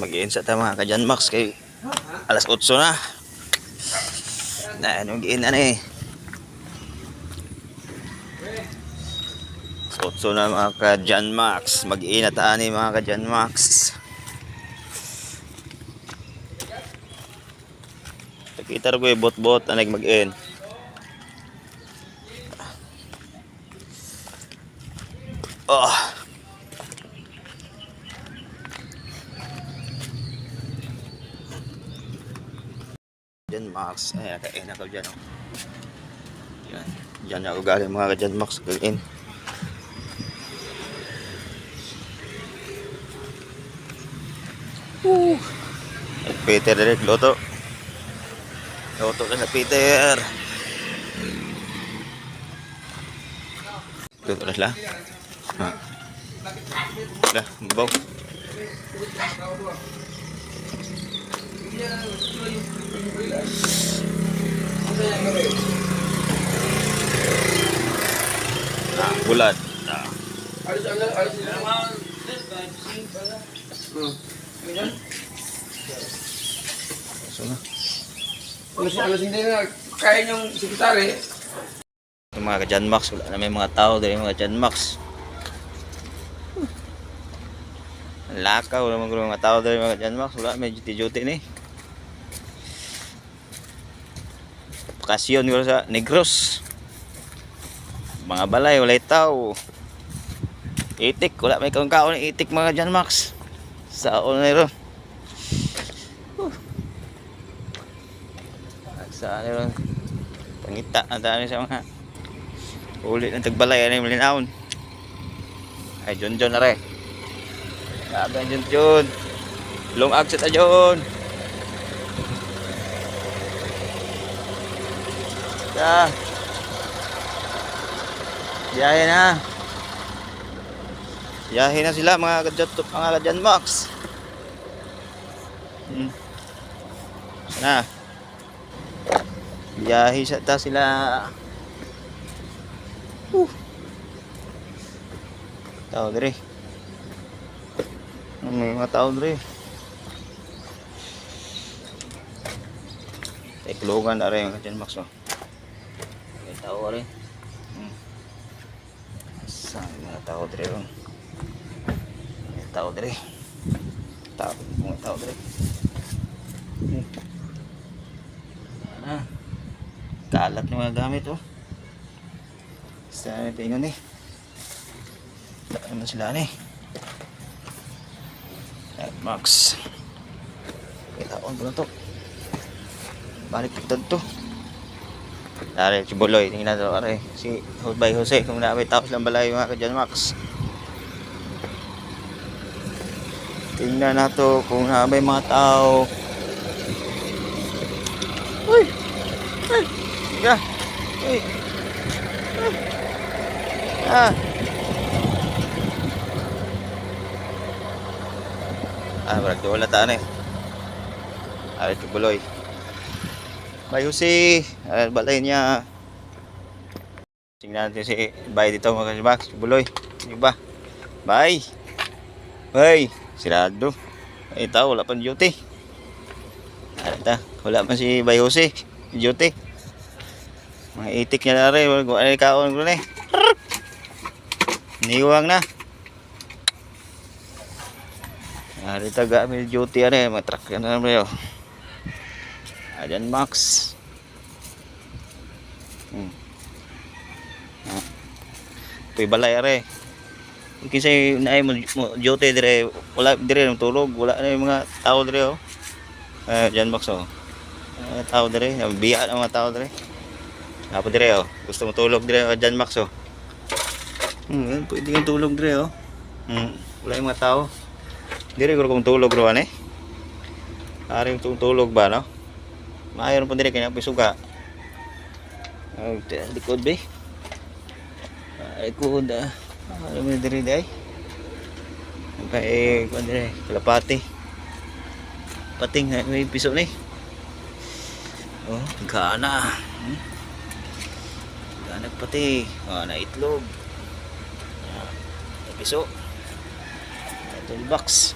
mag-iin sa tama ka dyan Max kay alas 8 na. Na ano mag-iin na ni. Alas 8 na mga ka dyan Max. Mag-iin na taan ni mga ka dyan Max. Nakita ko yung bot-bot na mag-in. Diyan Max. Ay, nakain ako dyan. Oh. Yan. Diyan ako galing mga dyan Max. Kain. Woo. Peter direct loto. Loto ka na Peter. Loto na sila. Ha. Lah, baw. Ah, bulat. Ah. So na. Alas, alas hindi na kaya niyong sekretary. Yung mga ka-Jan Max, wala na may mga tao dahil mga Jan Max. Ang lakaw naman mga tao dahil mga Jan Max, wala may duty-duty ni. Bakasyon ko sa Negros. Mga balay, wala tao. Itik, wala may kaon itik mga Jan Max. Sa onero. Sa ano pangita ang dami sa mga ulit ng tagbalay ano yung malinawon ay John John na rin sabi John John long exit na John ya biyahe na biyahe na sila mga kadyan mga kadyan Max hmm. sana biyahe sa ta sila Uh. Tao dire. May mga tao dire. Teklogan na rin yung Max oh. Tao rin. Hmm. Saan mga tao dire oh. May tao dire. Tao, mga tao dire. Hmm. Ah. Kalat ng mga gamit oh. Sa tingnan eh. Na sila ni. At Max. Kailangan ko na to. Balik to. Dari si Buloy, tingnan to pare. Si Husbay Jose, kung na may tao silang balay mga kadyan Max. Tingnan na to kung na may mga tao. Uy! Uy! Ya! Uy! Ah. Ah, berarti wala taan eh. Ay, tubuloy. Bye, Jose. Ah, balay niya. Tingnan natin si Bye dito mga kasibax. Tubuloy. Di ba? Bye. Bye. Sirado. Ay, tao, wala pang duty. Ah, ta, wala pa si Jose. Duty. Mga itik niya na rin. Wala kaon ko na eh. Niwang na. Ari taga mil duty are matrak yan na bro. Ayan Max. Hmm. Ah. Puy balay are. Kasi naay mo mo- duty dire wala dire nang tulog wala na yung mga tao dire oh. Eh Jan Max oh. Mga tao dire, biya ng mga tao dire. Apo dire oh. Gusto mo tulog dire oh, Jan Max oh. Hmm, pwede kang tulog dire oh. Hmm, wala yung mga tao. Dire ko kung tulog ro ane. Ari tulog ba no? Maayon po dire kanya pisuga. Oh, likod be. Ay ko da. Ano mo dire dai? Kay ko dire kalapati. Pating na may piso ni. Oh, gana. Hmm? Gana pati. Oh, na itlog. Piso. Toolbox.